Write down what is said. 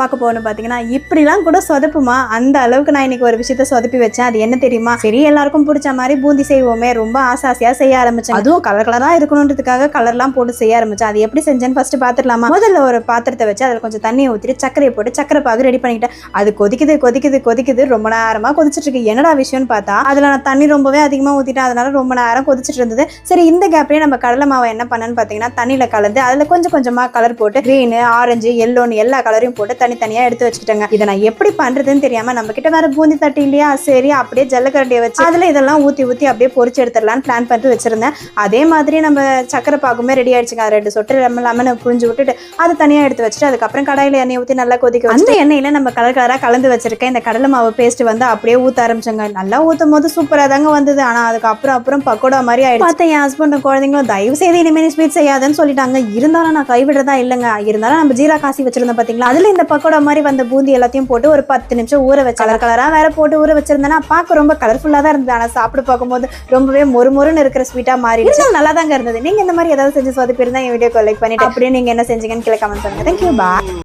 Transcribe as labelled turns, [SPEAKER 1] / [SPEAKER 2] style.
[SPEAKER 1] பார்க்க போகணும் பார்த்தீங்கன்னா இப்படிலாம் கூட சொதப்புமா? அந்த அளவுக்கு நான் இன்னைக்கு ஒரு விஷயத்த சொதப்பி வச்சேன். அது என்ன தெரியுமா? சரி எல்லாருக்கும் பிடிச்ச மாதிரி பூந்தி செய்வோமே. ரொம்ப ஆசை ஆசையாக செய்ய ஆரம்பிச்சேன். அதுவும் கலர் கலரா இருக்கணுன்றதுக்காக கலர்லாம் போட்டு செய்ய ஆரம்பிச்சேன். அது எப்படி செஞ்சேன்னு ஃபர்ஸ்ட் பார்த்துடலாமா முதல்ல ஒரு பாத்திரத்தை வச்சு அதில் கொஞ்சம் தண்ணியை ஊற்றிட்டு சர்க்கரையை போட்டு சக்கரை பாகு ரெடி பண்ணிக்கிட்டேன். அது கொதிக்குது கொதிக்குது கொதிக்குது. ரொம்ப நேரமா கொதிச்சிட்டு இருக்கு. என்னடா விஷயம்னு பார்த்தா அதுல நான் தண்ணி ரொம்பவே அதிகமா ஊத்திட்டேன். அதனால ரொம்ப நேரம் கொதிச்சிட்டு இருந்தது. சரி இந்த கேப்லயே நம்ம கடலை மாவை என்ன பண்ணேன்னு பார்த்தீங்கன்னா தண்ணியில கலந்து அதுல கொஞ்சம் கொஞ்சமா கலர் போட்டு green ஆரஞ்சு எல்லோன்னு எல்லா கலரையும் போட்டு தனித்தனியா எடுத்து வச்சுக்கிட்டேங்க. இதை நான் எப்படி பண்றதுன்னு தெரியாம நம்ம கிட்ட வேற பூந்தி தட்டு இல்லையா? சரி அப்படியே ஜல்லக்கரண்டியை வச்சு அதுல இதெல்லாம் ஊத்தி ஊத்தி அப்படியே பொரிச்சு எடுத்துடலாம்னு பிளான் பண்ணிட்டு வச்சிருந்தேன். அதே மாதிரி நம்ம சக்கரை பாகுமே ரெடி ஆயிடுச்சுங்க. அது ரெண்டு சொட்டு லெமன் லெமனை புழிஞ்சு விட்டுட்டு அது தனியா எடுத்து வச்சுட்டு அதுக்கப்புறம் கடாயில எண்ணெய் ஊத்தி நல்லா கொதிக்க அந்த எண்ணெயில நம்ம கலர் கலரா கலந்து வச்சிருக்கேன் இந்த கடலை மாவு பேஸ்ட் வந்து அப்படியே ஊத்த ஆரம்பிச்சாங்க. நல்லா ஊத்தும் போது சூப்பரா தாங்க வந்தது. ஆனா அதுக்கப்புறம் அப்புறம் பக்கோடா மாதிரி ஆயிடுச்சு. பார்த்தேன் என் ஹஸ்பண்டும் குழந்தைங்களும் தயவு செய்து இனிமேல் ஸ்வீட் செய்யாதுன்னு சொல்லிட்டாங்க. இருந்தாலும் நான் கைவிடுறதா இல்லைங்க. இருந்தாலும் நம்ம ஜீரா காசி வச்சிருந்தோம் பாத்தீங்களா? அதுல இந்த பக்கோடா மாதிரி வந்த பூந்தி எல்லாத்தையும் போட்டு ஒரு பத்து நிமிஷம் ஊற வச்சு கலர் கலரா வேற போட்டு ஊற வச்சிருந்தேன்னா பார்க்க ரொம்ப கலர்ஃபுல்லா தான் இருந்தது. ஆனா சாப்பிட்டு பார்க்கும்போது ரொம்பவே மொறு மொறுன்னு இருக்கிற ஸ்வீட்டா மாறிடுச்சு. நல்லா தாங்க இருந்தது. நீங்க இந்த மாதிரி ஏதாவது செஞ்சு சொதப்பிருந்தா என் வீடியோ லைக் பண்ணிட்டு அப்படியே நீங்க என்ன செஞ்சீங்கன்னு கீழே கமெண்ட் பண்ணுங்க. தேங்க்யூ பா